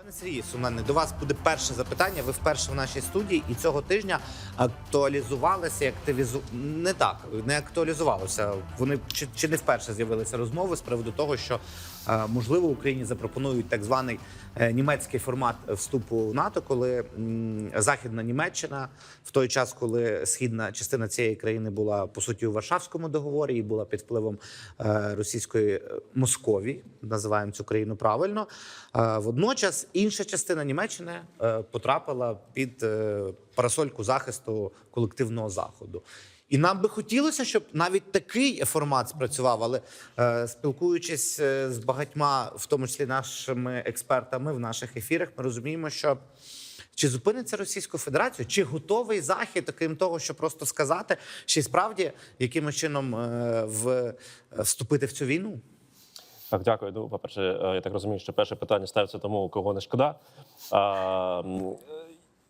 Пане Сергію Сумленне, до вас буде перше запитання. Ви вперше в нашій студії, і цього тижня актуалізувалися, активізу... не так, не актуалізувалося. Вони чи, чи не вперше з'явилися розмови з приводу того, що е, можливо Україні запропонують так званий е, німецький формат вступу в НАТО, коли західна Німеччина в той час, коли східна частина цієї країни була по суті у Варшавському договорі і була під впливом е, російської Московії, називаємо цю країну правильно. Водночас інша частина Німеччини е, потрапила під е, парасольку захисту колективного заходу. І нам би хотілося, щоб навіть такий формат спрацював, але е, спілкуючись з багатьма, в тому числі нашими експертами в наших ефірах, ми розуміємо, що чи зупиниться Російську Федерацію, чи готовий Захід, окрім того, що просто сказати, чи справді якимось чином в, вступити в цю війну? Так, дякую. Ну, по-перше, е, я так розумію, що перше питання ставиться тому, кого не шкода.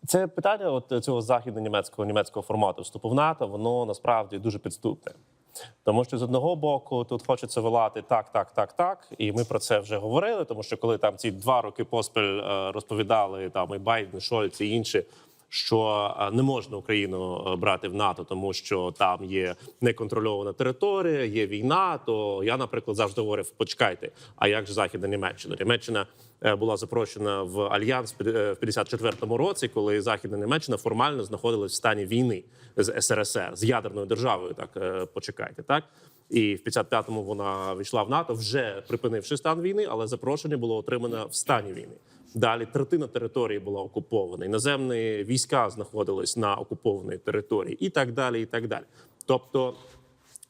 Це питання от цього західно-німецького німецького формату вступу в НАТО, воно насправді дуже підступне. Тому що з одного боку тут хочеться волати так, так, так, так. І ми про це вже говорили. Тому що коли там ці два роки поспіль е, розповідали там і Байден, Шольц і інші, що е, не можна Україну е, брати в НАТО, тому що там є неконтрольована територія, є війна. То я, наприклад, завжди говорив: почекайте, а як же західна Німеччина? Німеччина е, була запрошена в альянс в 54-му році, коли західна Німеччина формально знаходилась в стані війни з СРСР з ядерною державою. Так почекайте, так. І в 55-му вона війшла в НАТО, вже припинивши стан війни, але запрошення було отримано в стані війни. Далі третина території була окупована, іноземні війська знаходились на окупованій території, і так далі. І так далі. Тобто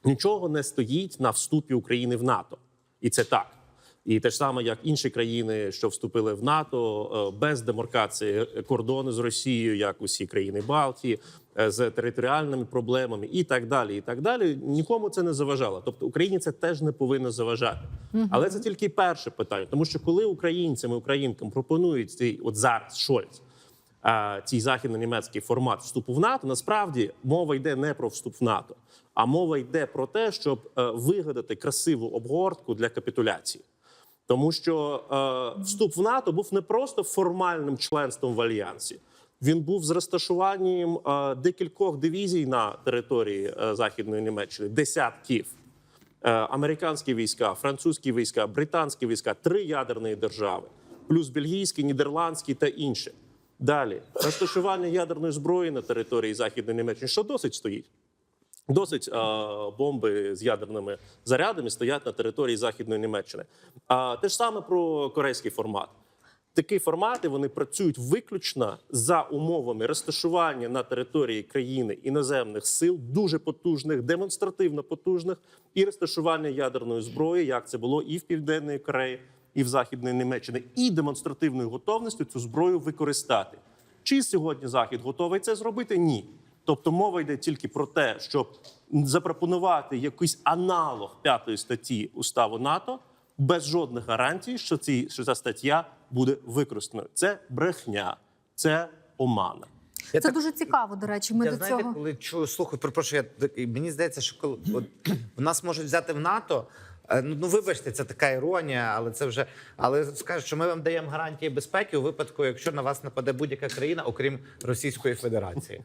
нічого не стоїть на вступі України в НАТО, і це так. І те ж саме, як інші країни, що вступили в НАТО, е, без демаркації кордону з Росією, як усі країни Балтії, з територіальними проблемами, і так далі. І так далі. Нікому це не заважало. Тобто Україні це теж не повинно заважати. Але це тільки перше питання, тому що коли українцям і українкам пропонують цей от зараз Шольц. е, Цей західно-німецький формат вступу в НАТО насправді мова йде не про вступ в НАТО, а мова йде про те, щоб е, вигадати красиву обгортку для капітуляції. Тому що е, вступ в НАТО був не просто формальним членством в альянсі. Він був з розташуванням е, декількох дивізій на території е, Західної Німеччини, десятків. Е, американські війська, французькі війська, британські війська, три ядерні держави, плюс бельгійські, нідерландські та інші. Далі розташування ядерної зброї на території Західної Німеччини, що досить стоїть. Досить а, бомби з ядерними зарядами стоять на території Західної Німеччини. А те ж саме про корейський формат. Такі формати вони працюють виключно за умовами розташування на території країни іноземних сил, дуже потужних, демонстративно потужних, і розташування ядерної зброї, як це було і в Південній Кореї, і в Західній Німеччині, і демонстративною готовністю цю зброю використати. Чи сьогодні Захід готовий це зробити? Ні. Тобто мова йде тільки про те, щоб запропонувати якийсь аналог п'ятої статті уставу НАТО без жодних гарантій, що ці що ця стаття буде використаною. Це брехня, це омана. Я Це так- дуже цікаво, до речі. Ми я до знаєте, цього коли чую, слухай, перепрошую, я так- мені здається, що коли от, нас можуть взяти в НАТО. е, Ну, ну вибачте, це така іронія, але це вже але скажуть, що ми вам даємо гарантії безпеки у випадку, якщо на вас нападе будь-яка країна, окрім Російської Федерації.